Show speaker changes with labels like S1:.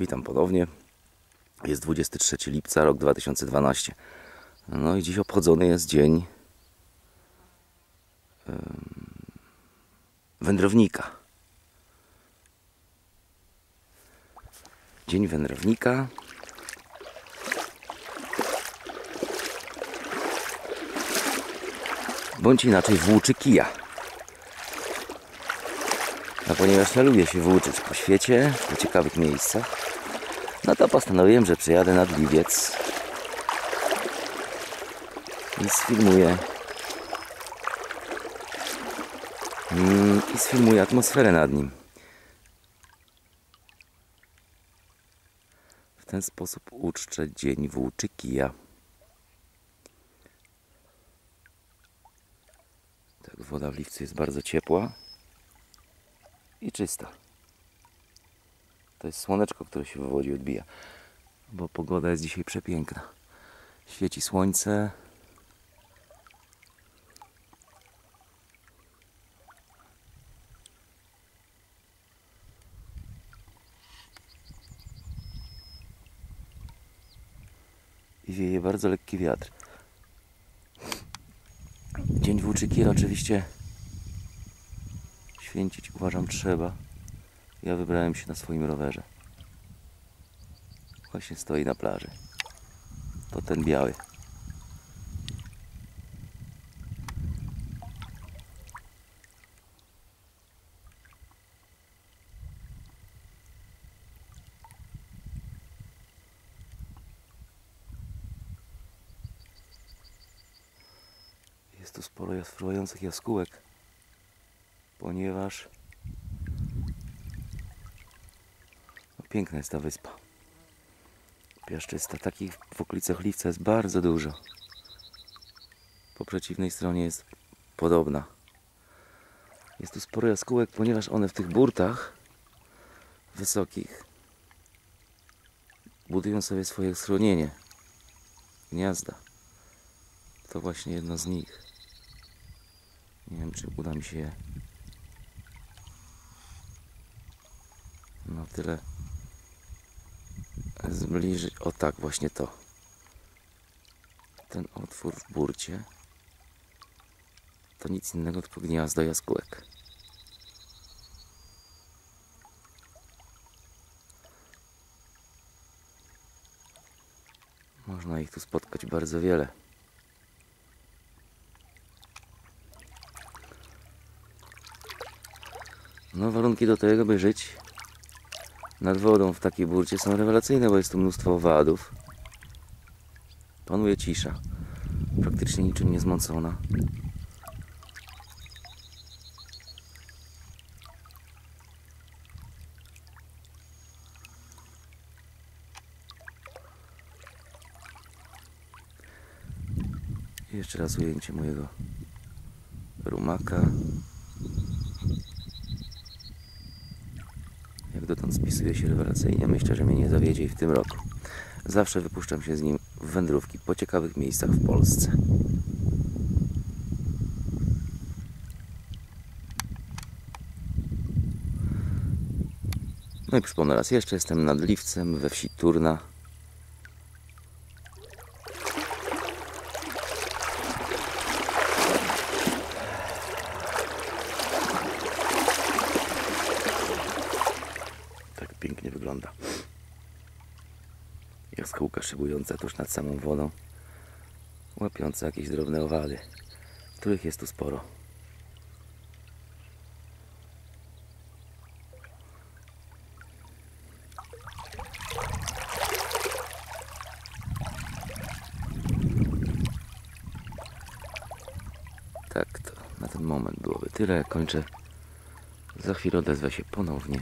S1: Witam ponownie. Jest 23 lipca, rok 2012. No i dziś obchodzony jest dzień wędrownika. Dzień wędrownika. Bądź inaczej włóczy kija. A ponieważ ja lubię się włóczyć po świecie, po ciekawych miejscach, no to postanowiłem, że przyjadę nad Liwiec i sfilmuję mm, i sfilmuję atmosferę nad nim. W ten sposób uczczę dzień włóczy kija. Tak, woda w liwcu jest bardzo ciepła i czysta. To jest słoneczko, które się w wodzie odbija, bo pogoda jest dzisiaj przepiękna. Świeci słońce. I wieje bardzo lekki wiatr. Dzień włóczykira oczywiście święcić uważam trzeba. Ja wybrałem się na swoim rowerze. Właśnie stoi na plaży. To ten biały. Jest tu sporo fruwających jaskółek, ponieważ piękna jest ta wyspa. Piaszczysta. Takich w okolicach Liwca jest bardzo dużo. Po przeciwnej stronie jest podobna. Jest tu sporo jaskółek, ponieważ one w tych burtach wysokich budują sobie swoje schronienie. Gniazda. To właśnie jedno z nich. Nie wiem, czy uda mi się je na tyle zbliżyć. O tak, właśnie to. Ten otwór w burcie to nic innego tylko gniazdo jaskółek. Można ich tu spotkać bardzo wiele. No, warunki do tego, by żyć nad wodą w takiej burcie są rewelacyjne, bo jest tu mnóstwo owadów. Panuje cisza. Praktycznie niczym nie zmącona. Jeszcze raz ujęcie mojego rumaka. Jak dotąd spisuje się rewelacyjnie. Myślę, że mnie nie zawiedzie i w tym roku. Zawsze wypuszczam się z nim w wędrówki po ciekawych miejscach w Polsce. No i przypomnę raz jeszcze, jestem nad Liwcem we wsi Turna. Jaskółka szybująca tuż nad samą wodą, łapiąca jakieś drobne owady, których jest tu sporo. Tak to na ten moment byłoby tyle. Kończę. Za chwilę odezwę się ponownie